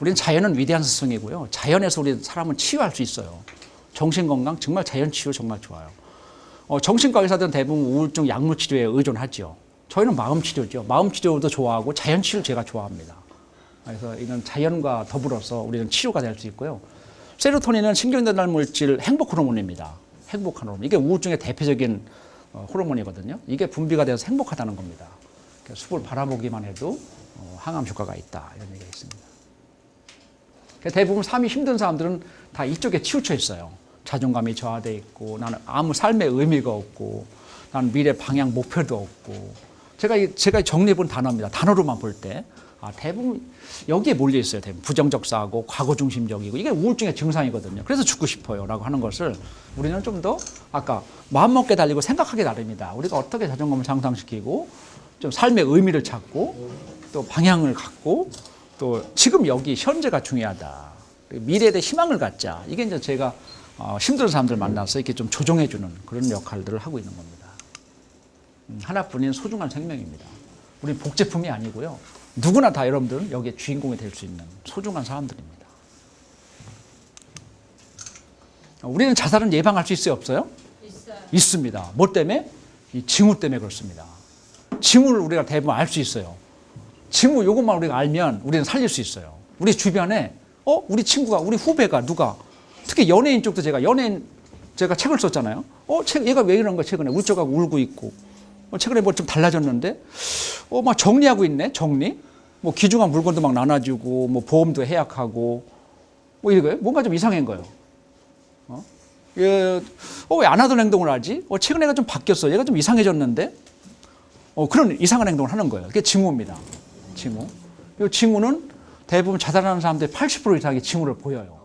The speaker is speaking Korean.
우리는 자연은 위대한 스승이고요. 자연에서 우리 사람은 치유할 수 있어요. 정신 건강 정말 자연 치유 정말 좋아요. 어, 정신과 의사들은 대부분 우울증 약물 치료에 의존하죠. 저희는 마음 치료죠. 마음 치료도 좋아하고 자연 치료 제가 좋아합니다. 그래서 이런 자연과 더불어서 우리는 치료가 될 수 있고요. 세로토닌은 신경전달 물질 행복 호르몬입니다. 행복한 호르몬. 이게 우울증의 대표적인 어, 호르몬이거든요. 이게 분비가 돼서 행복하다는 겁니다. 그러니까 숲을 바라보기만 해도 어, 항암 효과가 있다 이런 얘기가 있습니다. 그러니까 대부분 삶이 힘든 사람들은 다 이쪽에 치우쳐 있어요. 자존감이 저하돼 있고 나는 아무 삶의 의미가 없고 나는 미래 방향 목표도 없고 제가 이- 제가 정리해본 단어입니다. 단어로만 볼 때. 아, 대부분 여기에 몰려 있어요. 대부분 부정적사하고 과거 중심적이고 이게 우울증의 증상이거든요. 그래서 죽고 싶어요라고 하는 것을 우리는 좀 더 아까 마음 먹게 달리고 생각하기 나름이다. 우리가 어떻게 자존감을 향상시키고 좀 삶의 의미를 찾고 또 방향을 갖고 또 지금 여기 현재가 중요하다. 미래에 대해 희망을 갖자. 이게 이제 제가 어, 힘든 사람들 만나서 이렇게 좀 조정해주는 그런 역할들을 하고 있는 겁니다. 음, 하나뿐인 소중한 생명입니다. 우리 복제품이 아니고요. 누구나 다 여러분들은 여기에 주인공이 될 수 있는 소중한 사람들입니다. 어, 우리는 자살은 예방할 수 있어요, 없어요? 있어요. 있습니다. 뭐 때문에? 이 징후 때문에 그렇습니다. 징후를 우리가 대부분 알 수 있어요. 징후 요것만 우리가 알면 우리는 살릴 수 있어요. 우리 주변에 어 우리 친구가 우리 후배가 누가 특히 연예인 쪽도 제가 연예인 제가 책을 썼잖아요. 어 책, 얘가 왜 이런 거 최근에 울적하고 울고 있고 어, 최근에 뭐 좀 달라졌는데 어 막 정리하고 있네 정리 뭐 귀중한 물건도 막 나눠주고 뭐 보험도 해약하고 뭐 이거요 뭔가 좀 이상한 거예요. 예, 어, 왜 안 하던 행동을 하지? 어, 최근에 얘가 좀 바뀌었어. 얘가 좀 이상해졌는데? 어, 그런 이상한 행동을 하는 거예요. 그게 징후입니다. 징후. 이 징후는 대부분 자살하는 사람들의 80% 이상의 징후를 보여요.